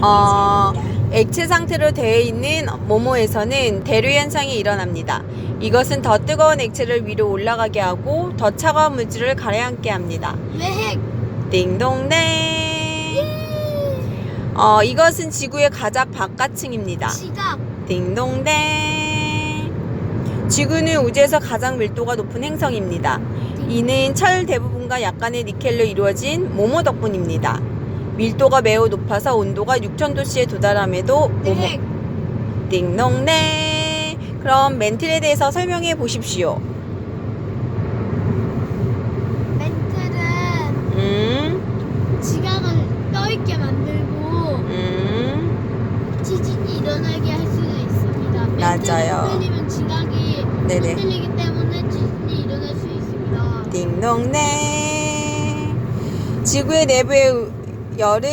어, 액체 상태로 되어 있는 모모에서는 대류 현상이 일어납니다. 이것은 더 뜨거운 액체를 위로 올라가게 하고 더 차가운 물질을 가라앉게 합니다. 왜 핵? 띵동댕. 어, 이것은 지구의 가장 바깥층입니다. 지각. 띵동댕. 지구는 우주에서 가장 밀도가 높은 행성입니다. 이는 철 대부분과 약간의 니켈로 이루어진 모모 덕분입니다. 밀도가 매우 높아서 온도가 6000도씨에 도달함에도 모모 핵. 띵동댕. 그럼 멘틀에 대해서 설명해 보십시오. 멘틀은 음, 지각을 떠있게 만들고 음, 지진이 일어나게 할 수도 있습니다. 맞아요. 흔들리면 지각이 네네. 흔들리기 때문에 지진이 일어날 수 있습니다. 띵동댕. 지구의 내부의 열은